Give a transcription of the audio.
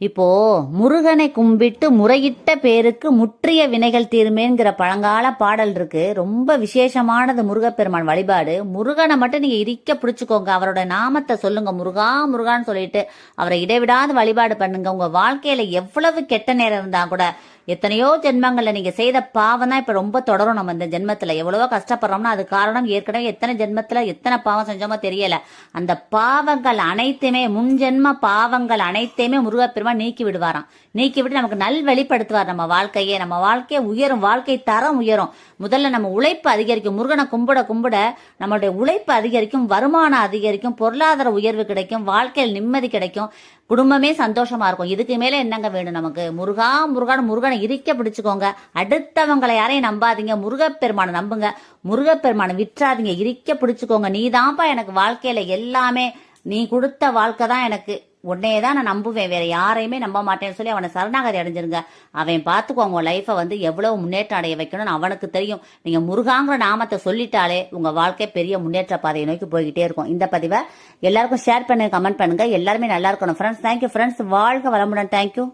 இப்போ முருகனை கும்பிட்டு முறையிட்ட பேருக்கு முற்றிய வினைகள் தீருமேங்கிற பழங்கால பாடல் இருக்கு. ரொம்ப விசேஷமானது முருகப்பெருமான் வழிபாடு. முருகனை மட்டும் நீங்க இரிக்க பிடிச்சுக்கோங்க. அவரோட நாமத்தை சொல்லுங்க. முருகா முருகான்னு சொல்லிட்டு அவரை இடைவிடாது வழிபாடு பண்ணுங்க. உங்க வாழ்க்கையில எவ்வளவு கெட்ட நேரம் இருந்தா கூட எத்தனையோ ஜென்மங்கள்ல நீங்க செய்த பாவம் தான் இப்ப ரொம்ப தொடரும். நம்ம இந்த ஜென்மத்துல எவ்வளவோ கஷ்டப்படுறோம்னா அது காரணம் ஏற்கனவே எத்தனை ஜென்மத்துல எத்தனை பாவம் செஞ்சோமோ தெரியல. அந்த பாவங்கள் அனைத்துமே முன் ஜென்ம பாவங்கள் அனைத்தையுமே முருகப்பெருமான் நீக்கி விடுவாராம். நீக்கி விட்டு நமக்கு நல் வெளிப்படுத்துவார் நம்ம வாழ்க்கையே. நம்ம வாழ்க்கையை உயரும் வாழ்க்கை தரம் உயரும். முதல்ல நம்ம உழைப்பு அதிகரிக்கும். முருகனை கும்பிட கும்பிட நம்மளுடைய உழைப்பு அதிகரிக்கும் வருமானம் அதிகரிக்கும் பொருளாதார உயர்வு கிடைக்கும் வாழ்க்கையில் நிம்மதி கிடைக்கும் குடும்பமே சந்தோஷமா இருக்கும். இதுக்கு மேல என்னங்க வேணும் நமக்கு? முருகா முருகான்னு முருகனை இறுக்க பிடிச்சுக்கோங்க. அடுத்தவங்களை யாரையும் நம்பாதீங்க. முருகப்பெருமானை நம்புங்க. முருகப்பெருமானை விற்றாதீங்க. இறுக்க பிடிச்சுக்கோங்க. நீதான்ப்பா எனக்கு வாழ்க்கையில எல்லாமே நீ கொடுத்த வாழ்க்கை தான் எனக்கு. உன்னையே தான் நான் நம்புவேன். வேற யாரையுமே நம்ப மாட்டேன்னு சொல்லி அவனை சரணாகதி அடைஞ்சிருங்க. அவன் பார்த்துக்கோ உங்க லைஃப்பை வந்து எவ்வளவு முன்னேற்றம் அடைய வைக்கணும்னு அவனுக்கு தெரியும். நீங்க முருகாங்கிற நாமத்தை சொல்லிட்டாலே உங்க வாழ்க்கை பெரிய முன்னேற்ற பாதையை நோக்கி போய்கிட்டே இருக்கும். இந்த பதிவை எல்லாருக்கும் ஷேர் பண்ணுங்க கமெண்ட் பண்ணுங்க. எல்லாருமே நல்லா இருக்கணும். ஃப்ரெண்ட்ஸ் தேங்க்யூ ஃப்ரெண்ட்ஸ் வாழ்க வளமுடன். தேங்க்யூ